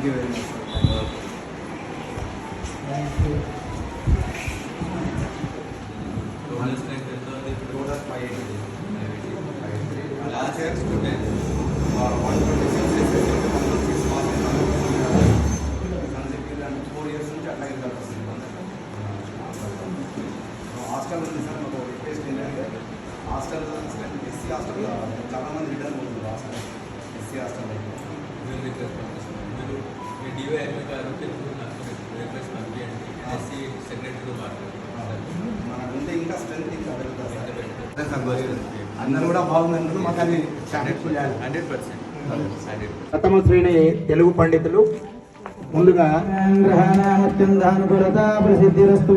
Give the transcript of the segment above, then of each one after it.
Four years నుంచి అట్లా result వస్తుంది హాస్టల్ ఉంది సార్ మాకు రిక్వెస్ట్ ఏంటంటే హాస్టల్ ఎస్సీ హాస్టల్ చాలా మంది రిటర్న్ పోతుంది హాస్టల్ ఎస్సీ హాస్టల్ మీరు రిక్వెస్ట్ పంపిస్తున్నాను డివై ఎంఏ గారు తెలుగు నాకు రిక్వెస్ట్ పంపించండి ఎస్సీ సెక్రటరీతో మాట్లాడండి ఇంకా స్ట్రెంత్ ఇంకా పెరుగుతుంది అందరూ కూడా మాకు అది చేయాలి హండ్రెడ్ పర్సెంట్ ప్రథమ శ్రేణి తెలుగు పండితులు ముందుగా ప్రసిద్ధిరస్తు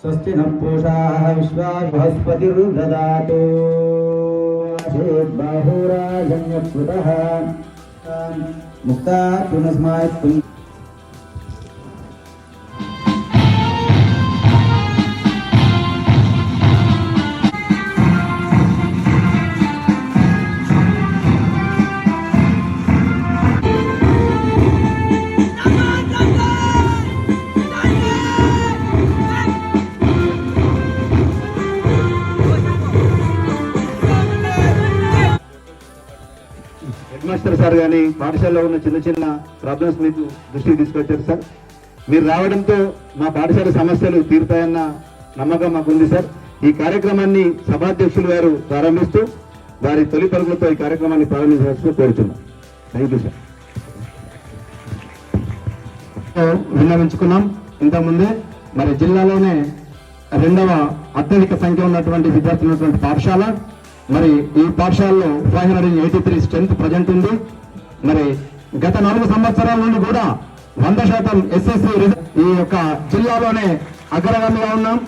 స్వస్తి నూషా పూషా విశ్వా బృహస్పతిర్దదాతు బాహురాజన్యకృతః ముక్తా పునస్మాయత్వం హెడ్ సార్ కానీ పాఠశాలలో ఉన్న చిన్న చిన్న ప్రాబ్లమ్స్ మీకు దృష్టికి తీసుకొచ్చారు సార్ మీరు రావడంతో మా పాఠశాల సమస్యలు తీరుతాయన్న నమ్మకం మాకుంది సార్ ఈ కార్యక్రమాన్ని సభాధ్యక్షులు గారు ప్రారంభిస్తూ వారి తొలి పరుగులతో ఈ కార్యక్రమాన్ని ప్రారంభించాల్సి కోరుతున్నాం థ్యాంక్ యూ సార్ విన్నవించుకున్నాం. ఇంతకుముందే మరి జిల్లాలోనే రెండవ అత్యధిక సంఖ్య ఉన్నటువంటి విద్యార్థులు ఉన్నటువంటి పాఠశాల మరి ఈ పాఠశాలలో five hundred eighty three strength present ఉంది. మరి గత నాలుగు సంవత్సరాల నుండి కూడా వంద శాతం ఎస్ఎస్సి ఈ యొక్క జిల్లాలోనే అగ్రగామిగా ఉన్నాం.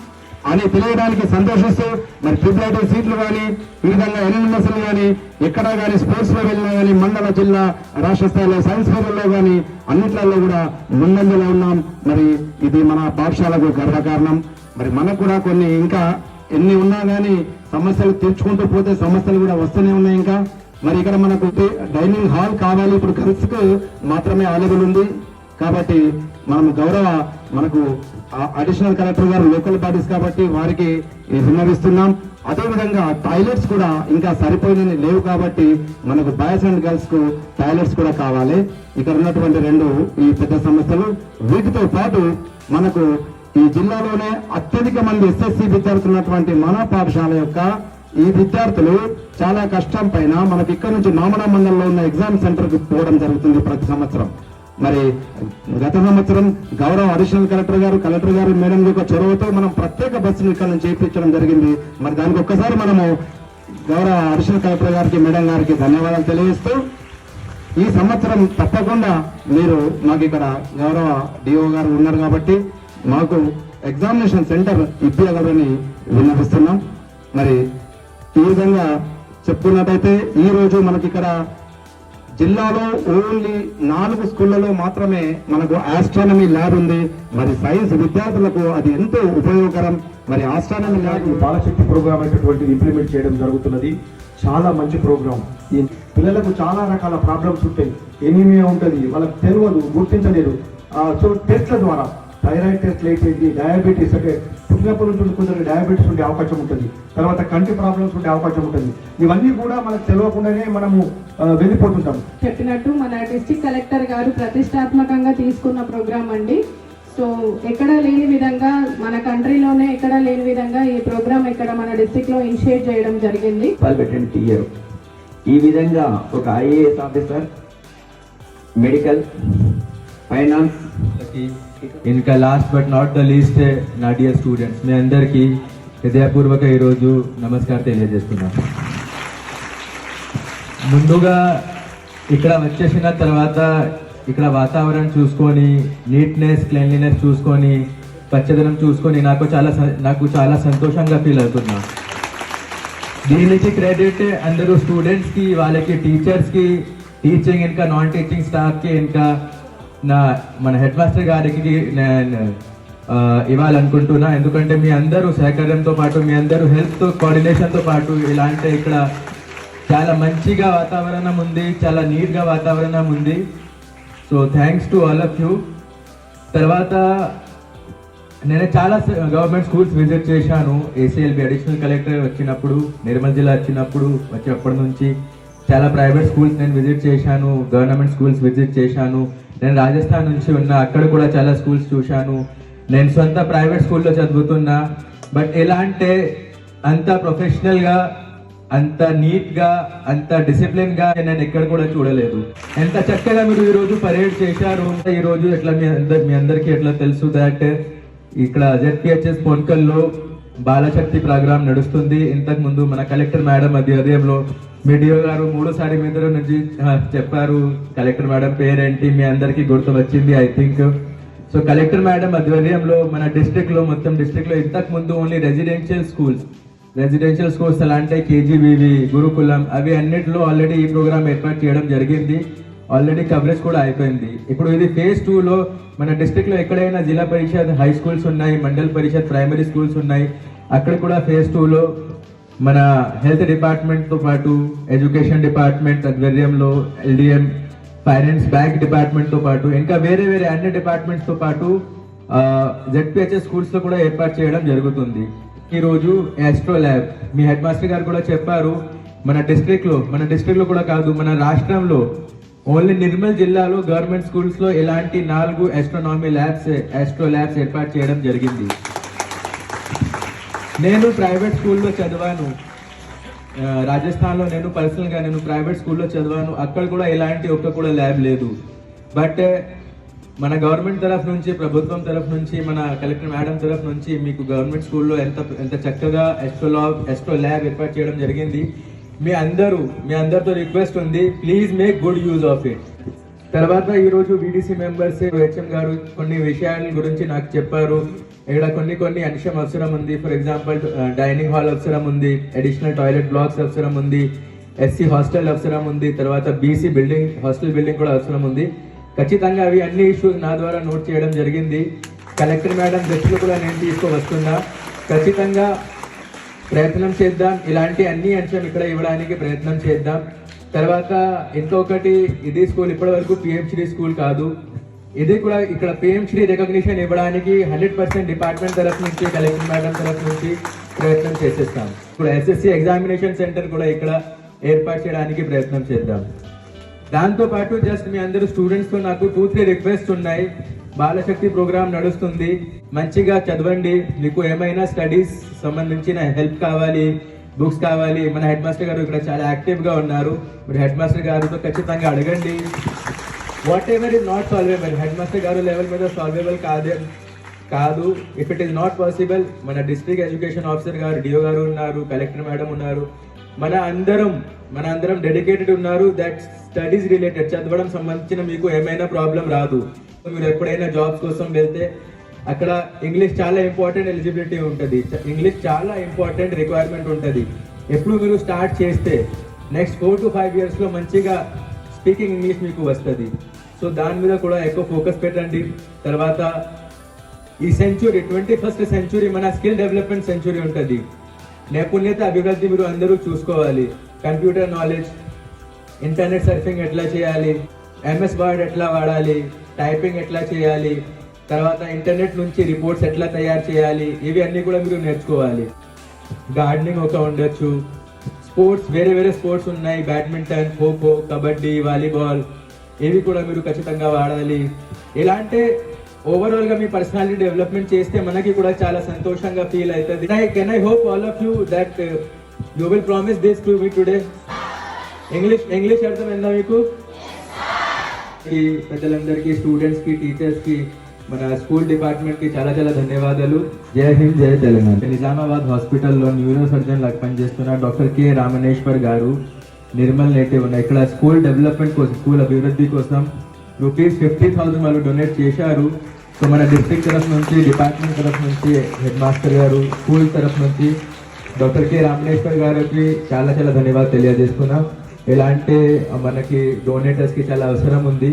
అని తెలియడానికి సంతోషిస్తూ మరి ట్రిపుల్ సీట్లు కానీ ఈ విధంగా ఎన్ఎన్ఎస్లు కానీ ఎక్కడ కానీ స్పోర్ట్స్లో వెళ్ళినా కానీ మండల జిల్లా రాష్ట్ర స్థాయిలో సైన్స్ ఫెయిర్లో కానీ అన్నిట్లలో కూడా ముందంజలో ఉన్నాం. మరి ఇది మన పాఠశాలకు గర్వకారణం. మరి మనకు కూడా కొన్ని ఇంకా ఎన్ని ఉన్నా కానీ సమస్యలు తీర్చుకుంటూ పోతే సమస్యలు కూడా వస్తూనే ఉన్నాయి ఇంకా. మరి ఇక్కడ మనకు డైనింగ్ హాల్ కావాలి. ఇప్పుడు గర్ల్స్ మాత్రమే అవైలబుల్ ఉంది. కాబట్టి మనం గౌరవ మనకు అడిషనల్ కలెక్టర్ గారు లోకల్ బాడీస్ కాబట్టి వారికి విన్నవిస్తున్నాం. అదేవిధంగా టాయిలెట్స్ కూడా ఇంకా సరిపోయినవి లేవు కాబట్టి మనకు బాయ్స్ అండ్ గర్ల్స్కు టాయిలెట్స్ కూడా కావాలి. ఇక్కడ ఉన్నటువంటి రెండు ఈ పెద్ద సమస్యలు. వీటితో పాటు మనకు ఈ జిల్లాలోనే అత్యధిక మంది ఎస్ఎస్సి విద్యార్థులు ఉన్నటువంటి మన పాఠశాల యొక్క ఈ విద్యార్థులు చాలా కష్టం పైన మనకి ఇక్కడ నుంచి నామనా మండలంలో ఉన్న ఎగ్జామ్ సెంటర్కు పోవడం జరుగుతుంది ప్రతి సంవత్సరం. మరి గత సంవత్సరం గౌరవ అడిషనల్ కలెక్టర్ గారు కలెక్టర్ గారు మేడం యొక్క చొరవతో మనం ప్రత్యేక బస్సును ఇక్కడ నుంచి చేయించడం జరిగింది. మరి దానికి ఒక్కసారి మనము గౌరవ అడిషనల్ కలెక్టర్ గారికి మేడం గారికి ధన్యవాదాలు తెలియజేస్తూ ఈ సంవత్సరం తప్పకుండా మీరు మాకు ఇక్కడ గౌరవ డిఓ గారు ఉన్నారు కాబట్టి మాకు ఎగ్జామినేషన్ సెంటర్ ఇప్పించగలరని విన్నపిస్తున్నాం మరి ఈ విధంగా చెప్తున్నట్టయితే ఈరోజు మనకి ఇక్కడ జిల్లాలో ఓన్లీ నాలుగు స్కూళ్ళలో మాత్రమే మనకు ఆస్ట్రానమీ ల్యాబ్ ఉంది. మరి సైన్స్ విద్యార్థులకు అది ఎంతో ఉపయోగకరం. మరి ఆస్ట్రానమీ ల్యాబ్ బాలశక్తి ప్రోగ్రామ్ అనేటటువంటి ఇంప్లిమెంట్ చేయడం జరుగుతున్నది. చాలా మంచి ప్రోగ్రామ్. ఈ పిల్లలకు చాలా రకాల ప్రాబ్లమ్స్ ఉంటాయి. ఎనీమియా ఉంటుంది వాళ్ళకి తెలియదు గుర్తించలేదు. ఆ, సో టెస్ట్ల ద్వారా థైరాయిడ్ టెస్ట్ అయిపోయింది డయాబెటీస్ అంటే పుట్టినప్పటి నుంచి కొందరు డయాబెటీస్ ఉండే అవకాశం ఉంటుంది. తర్వాత కంటి ప్రాబ్లమ్స్ ఉండే అవకాశం ఉంటుంది. ఇవన్నీ కూడా మనకు తెలియకుండానే మనము వెళ్ళిపోతుంటాం. చెప్పినట్టు మన డిస్ట్రిక్ట్ కలెక్టర్ గారు ప్రతిష్టాత్మకంగా తీసుకున్న ప్రోగ్రామ్ అండి. సో ఎక్కడ లేని విధంగా మన కంట్రీలోనే ఎక్కడ లేని విధంగా ఈ ప్రోగ్రామ్ ఇక్కడ మన డిస్ట్రిక్ట్లో ఇనిషియేట్ చేయడం జరిగింది. టీయర్ ఈ విధంగా ఒక ఐఏఎస్ ఆఫీసర్ మెడికల్ ఫైనాన్స్ ఇంకా last but not the least నా డియర్ స్టూడెంట్స్ మీ అందరికీ హృదయపూర్వక ఈరోజు నమస్కారం తెలియజేస్తున్నాను. ముందుగా ఇక్కడ వచ్చేసిన తర్వాత ఇక్కడ వాతావరణం చూసుకొని నీట్నెస్ క్లీన్లీనెస్ చూసుకొని పచ్చదనం చూసుకొని నాకు చాలా నాకు చాలా సంతోషంగా ఫీల్ అవుతున్నా. దీనికి క్రెడిట్ అందరూ స్టూడెంట్స్కి వాళ్ళకి టీచర్స్కి టీచింగ్ ఇంకా నాన్ టీచింగ్ స్టాఫ్కి ఇంకా నా మన హెడ్ మాస్టర్ గారికి నేను ఇవ్వాలనుకుంటున్నా. ఎందుకంటే మీ అందరూ సహకారంతో పాటు మీ అందరూ హెల్త్ కోఆర్డినేషన్తో పాటు ఇలాంటి ఇక్కడ చాలా మంచిగా వాతావరణం ఉంది చాలా నీట్గా వాతావరణం ఉంది. So thanks to all of you తర్వాత నేను చాలా గవర్నమెంట్ స్కూల్స్ విజిట్ చేశాను. ఏసీఎల్బి అడిషనల్ కలెక్టర్ వచ్చినప్పుడు నిర్మల్ జిల్లా వచ్చినప్పుడు వచ్చేప్పటి నుంచి చాలా ప్రైవేట్ స్కూల్స్ నేను విజిట్ చేశాను గవర్నమెంట్ స్కూల్స్ విజిట్ చేశాను. నేను రాజస్థాన్ నుంచి ఉన్నా అక్కడ కూడా చాలా స్కూల్స్ చూశాను. నేను సొంత ప్రైవేట్ స్కూల్లో చదువుతున్నా. బట్ ఎలా అంటే అంత ప్రొఫెషనల్గా అంత నీట్గా అంత డిసిప్లిన్గా నేను ఎక్కడ కూడా చూడలేదు. ఎంత చక్కగా మీరు ఈ రోజు పరేడ్ చేశారు. ఈరోజు ఎట్లా మీ అందరి మీ అందరికీ ఎట్లా తెలుసు దాట్ ఇక్కడ జెడ్పిహెచ్ఎస్ పొన్కల్లో బాలశక్తి ప్రోగ్రామ్ నడుస్తుంది. ఇంతకు ముందు మన కలెక్టర్ మేడం అధ్యయంలో మీడియో గారు మూడోసారి మీద నుంచి చెప్పారు. కలెక్టర్ మేడం పేరేంటి? మీ అందరికీ గుర్తు వచ్చింది I think. So collector madam ఆధ్వర్యంలో మన డిస్ట్రిక్ట్లో మొత్తం డిస్ట్రిక్ట్లో ఇంతకు ముందు only residential schools residential schools ఎలా అంటే కేజీబీవి గురుకులం అవి అన్నిటిలో ఆల్రెడీ ఈ ప్రోగ్రామ్ ఏర్పాటు చేయడం జరిగింది. ఆల్రెడీ కవరేజ్ కూడా అయిపోయింది. ఇప్పుడు ఇది ఫేజ్ టూలో మన డిస్ట్రిక్ట్లో ఎక్కడైనా జిల్లా పరిషత్ హై స్కూల్స్ ఉన్నాయి మండల్ పరిషత్ ప్రైమరీ స్కూల్స్ ఉన్నాయి. అక్కడ కూడా ఫేజ్ టూలో మన హెల్త్ డిపార్ట్మెంట్తో పాటు ఎడ్యుకేషన్ డిపార్ట్మెంట్ ఆధ్వర్యంలో ఎల్డిఎం ఫైనాన్స్ బ్యాంక్ డిపార్ట్మెంట్తో పాటు ఇంకా వేరే వేరే అన్ని డిపార్ట్మెంట్స్తో పాటు జెడ్పిహెచ్ఎస్ స్కూల్స్లో కూడా ఏర్పాటు చేయడం జరుగుతుంది. ఈరోజు ఎస్ట్రో ల్యాబ్ మీ హెడ్ మాస్టర్ గారు కూడా చెప్పారు మన డిస్ట్రిక్ట్లో మన డిస్ట్రిక్ట్లో కూడా కాదు మన రాష్ట్రంలో ఓన్లీ నిర్మల్ జిల్లాలో గవర్నమెంట్ స్కూల్స్లో ఇలాంటి నాలుగు ఎస్ట్రోనామీ ల్యాబ్స్ ఎస్ట్రో ల్యాబ్స్ ఏర్పాటు చేయడం జరిగింది. నేను ప్రైవేట్ స్కూల్లో చదివాను. రాజస్థాన్లో నేను పర్సనల్గా నేను ప్రైవేట్ స్కూల్లో చదివాను. అక్కడ కూడా ఎలాంటి ఒక్క కూడా ల్యాబ్ లేదు. బట్ మన గవర్నమెంట్ తరఫు నుంచి ప్రభుత్వం తరఫు నుంచి మన కలెక్టర్ మేడం తరఫు నుంచి మీకు గవర్నమెంట్ స్కూల్లో ఎంత ఎంత చక్కగా ఎస్ట్రో ల్యాబ్ ఎస్ట్రో ల్యాబ్ ఏర్పాటు చేయడం జరిగింది. మీ అందరూ మీ అందరితో రిక్వెస్ట్ ఉంది please make good use of it తర్వాత ఈరోజు బీడీసీ మెంబర్స్ హెచ్ఎం గారు కొన్ని విషయాల గురించి నాకు చెప్పారు. ఇక్కడ కొన్ని కొన్ని అంశం అవసరం ఉంది. ఫర్ ఎగ్జాంపుల్ డైనింగ్ హాల్ అవసరం ఉంది అడిషనల్ టాయిలెట్ బ్లాక్స్ అవసరం ఉంది ఎస్సీ హాస్టల్ అవసరం ఉంది తర్వాత బీసీ బిల్డింగ్ హాస్టల్ బిల్డింగ్ కూడా అవసరం ఉంది. ఖచ్చితంగా అవి అన్ని ఇష్యూస్ నా ద్వారా నోట్ చేయడం జరిగింది. కలెక్టర్ మేడం దృష్టిలో కూడా నేను తీసుకువస్తున్నా. ఖచ్చితంగా ప్రయత్నం చేద్దాం. ఇలాంటి అన్ని అంశం ఇక్కడ ఇవ్వడానికి ప్రయత్నం చేద్దాం. తర్వాత ఇంకొకటి ఇది స్కూల్ ఇప్పటి వరకు పిఎంశ్రీ స్కూల్ కాదు. ఇది కూడా ఇక్కడ పిఎంశ్రీ రికగ్నిషన్ ఇవ్వడానికి హండ్రెడ్ పర్సెంట్ డిపార్ట్మెంట్ తరఫు నుంచి కలెక్టర్ మేడం తరఫు నుంచి ప్రయత్నం చేసేస్తాం. ఇప్పుడు ఎస్ఎస్సి ఎగ్జామినేషన్ సెంటర్ కూడా ఇక్కడ ఏర్పాటు చేయడానికి ప్రయత్నం చేద్దాం. దాంతో పాటు జస్ట్ మీ అందరు స్టూడెంట్స్తో నాకు టూ త్రీ రిక్వెస్ట్ ఉన్నాయి. బాలశక్తి ప్రోగ్రామ్ నడుస్తుంది. మంచిగా చదవండి. మీకు ఏమైనా స్టడీస్ సంబంధించిన హెల్ప్ కావాలి బుక్స్ కావాలి మన హెడ్ మాస్టర్ గారు ఇక్కడ చాలా యాక్టివ్గా ఉన్నారు. మీరు హెడ్ మాస్టర్ గారితో ఖచ్చితంగా అడగండి. Whatever is not solvable head master గారు లెవెల్ మీద సాల్వేబుల్ కాదే కాదు. If it is not possible మన డిస్ట్రిక్ట్ ఎడ్యుకేషన్ ఆఫీసర్ గారు డిఓ గారు ఉన్నారు కలెక్టర్ మేడం ఉన్నారు. మన అందరం మన అందరం డెడికేటెడ్ ఉన్నారు. దట్ స్టడీస్ రిలేటెడ్ చదవడం సంబంధించిన మీకు ఏమైనా ప్రాబ్లం రాదు. మీరు ఎప్పుడైనా జాబ్స్ కోసం వెళ్తే అక్కడ ఇంగ్లీష్ చాలా ఇంపార్టెంట్ ఎలిజిబిలిటీ ఉంటుంది. ఇంగ్లీష్ చాలా ఇంపార్టెంట్ రిక్వైర్మెంట్ ఉంటుంది. ఎప్పుడు మీరు స్టార్ట్ చేస్తే నెక్స్ట్ ఫోర్ టు ఫైవ్ ఇయర్స్లో మంచిగా స్పీకింగ్ ఇంగ్లీష్ మీకు వస్తుంది. సో దాని మీద కూడా ఎక్కువ ఫోకస్ పెట్టండి. తర్వాత ఈ సెంచురీ ట్వంటీ ఫస్ట్ సెంచురీ మన స్కిల్ డెవలప్మెంట్ సెంచురీ ఉంటుంది. నైపుణ్యత అభివృద్ధి మీరు అందరూ చూసుకోవాలి. కంప్యూటర్ నాలెడ్జ్ ఇంటర్నెట్ సర్ఫింగ్ ఎట్లా చేయాలి? ఎంఎస్ వర్డ్ ఎట్లా వాడాలి? టైపింగ్ ఎట్లా చేయాలి? తర్వాత ఇంటర్నెట్ నుంచి రిపోర్ట్స్ ఎట్లా తయారు చేయాలి? ఇవి అన్నీ కూడా మీరు నేర్చుకోవాలి. గార్డెనింగ్ ఒక ఉండొచ్చు. స్పోర్ట్స్ వేరే వేరే స్పోర్ట్స్ ఉన్నాయి. Badminton kho kho kabaddi volleyball. ఇవి కూడా మీరు ఖచ్చితంగా వాడాలి. ఎలా అంటే ఓవరాల్గా మీ పర్సనాలిటీ డెవలప్మెంట్ చేస్తే మనకి కూడా చాలా సంతోషంగా ఫీల్ అవుతుంది. Can I hope all of you that you will promise this to me today English English అర్థం ఎంత మీకు? ఈ పెద్దలందరికీ స్టూడెంట్స్కి టీచర్స్కి మన స్కూల్ డిపార్ట్మెంట్కి చాలా చాలా ధన్యవాదాలు. జై హింద్ జై తెలంగాణ నిజామాబాద్ హాస్పిటల్లో న్యూరో సర్జన్ లాగా పనిచేస్తున్న డాక్టర్ కె రామనేశ్వర్ గారు నిర్మల్ నేటివ్ ఉన్న ఇక్కడ స్కూల్ డెవలప్మెంట్ కోసం స్కూల్ అభివృద్ధి కోసం రూపీస్ ఫిఫ్టీ థౌసండ్ వాళ్ళు డొనేట్ చేశారు. సో మన డిస్ట్రిక్ట్ తరఫు నుంచి డిపార్ట్మెంట్ తరఫు నుంచి హెడ్ మాస్టర్ గారు స్కూల్ తరఫు నుంచి డాక్టర్ కె రామనేశ్వర్ గారికి చాలా చాలా ధన్యవాదాలు తెలియజేస్తున్నాం ఎలాంటి మనకి డొనేటర్స్కి చాలా అవసరం ఉంది.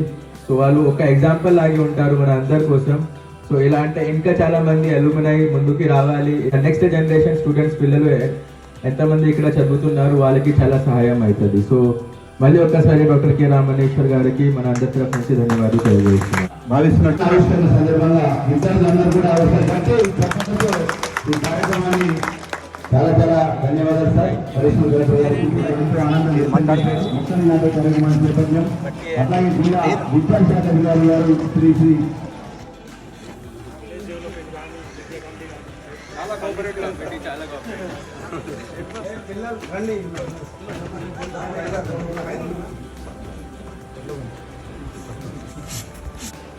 సో వాళ్ళు ఒక ఎగ్జాంపుల్ లాగే ఉంటారు మన అందరి కోసం. సో ఇలా అంటే ఇంకా చాలా మంది అలుమినై ముందుకి రావాలి. నెక్స్ట్ జనరేషన్ స్టూడెంట్స్ పిల్లలు ఎంతమంది ఇక్కడ చదువుతున్నారు వాళ్ళకి చాలా సహాయం అవుతుంది. సో మళ్ళీ ఒక్కసారి డాక్టర్ కె రామనేశ్వర్ గారికి మన అందరి తరఫు నుంచి ధన్యవాదాలు సందర్భంగా విద్యార్థులందరూ కూడా ఈ కార్యక్రమాన్ని చాలా చాలా ధన్యవాదాలు సార్. పరిశ్రమ డైరెక్టర్ గారికి ఎంతో ఆనందం వ్యక్తం మొత్తం నాతో కార్యక్రమాన్ని చేపట్టాం అట్లాగే జిల్లా విద్యాశాఖ అధికారి గారు శ్రీ శ్రీ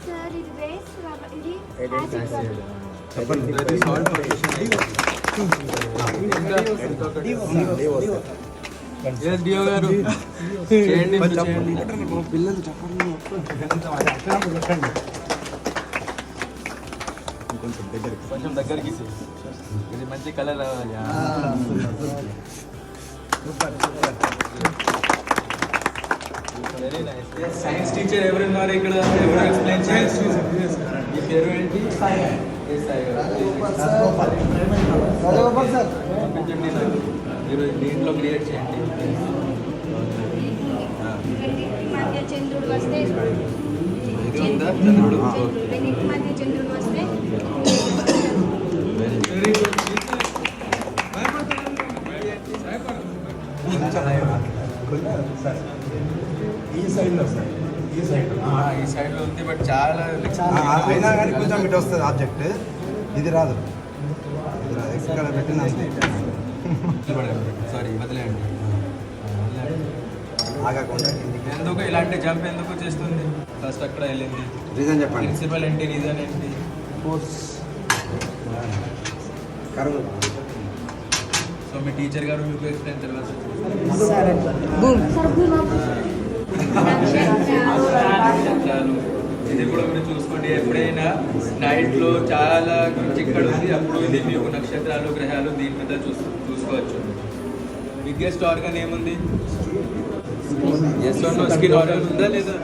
సార్ ఇది వేస్ట్ రబ్బర్ ఇది యాసిడ్ రబ్బర్ Yes, డియో గారు చేయండి మీరు చేయండి కొంచెం దగ్గరికి తీ. ఇది మంచి కలర్ రావాలి వెరీ నైస్ సైన్స్ టీచర్ ఎవరున్నారు ఇక్కడ ఎవరు ఎక్స్ప్లెయిన్ చేయొచ్చు మీ పేరు ఏంటి ఏ సాయి గారు. చూపించండి నాకు. మీరు దీంట్లో క్రియేట్ చేయండి రెండింటి మధ్య చంద్రుడు వస్తే ఇది ఉందా చంద్రుడు చంద్రుడు రెండింటి మధ్య చంద్రుడు వస్తే వెరీ గుడ్ ఈ సైడ్లో సార్. ఈ సైడ్ ఈ సైడ్లో ఉంది బట్ చాలా అయినా కానీ కొంచెం ఇటు వస్తుంది ఆబ్జెక్ట్. ఇది రాదు. ఇది రాదు. ఎక్కడ పెట్టిన సారీ వదిలేయండి. ఆగకుండా. ఎందుకు ఇలాంటి జంప్ ఎందుకు చేస్తుంది? ఫస్ట్ అక్కడ వెళ్ళింది. రీజన్ చెప్పండి. ప్రిన్సిపల్ ఏంటి? రీజన్ ఏంటి? కరువు. సో మీ టీచర్ గారు మీకు ఎక్స్ప్లెయిన్ తర్వాత నక్షత్రాలు ఇది కూడా మీరు చూసుకోండి. ఎప్పుడైనా నైట్లో చాలా చిక్కడ ఉంది. అప్పుడు ఇది మీకు నక్షత్రాలు గ్రహాలు దీని మీద చూసు చూసుకోవచ్చు. బిగ్గెస్ట్ ఆర్గన్ ఏముంది? ఎస్ స్కిన్ ఆర్గన్ ఉందా లేదా?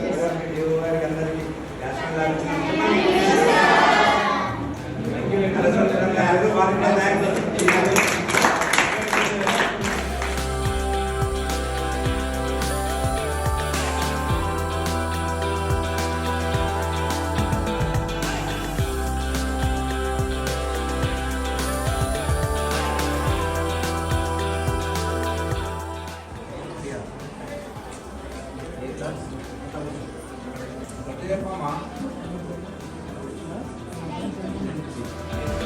Thank kan you.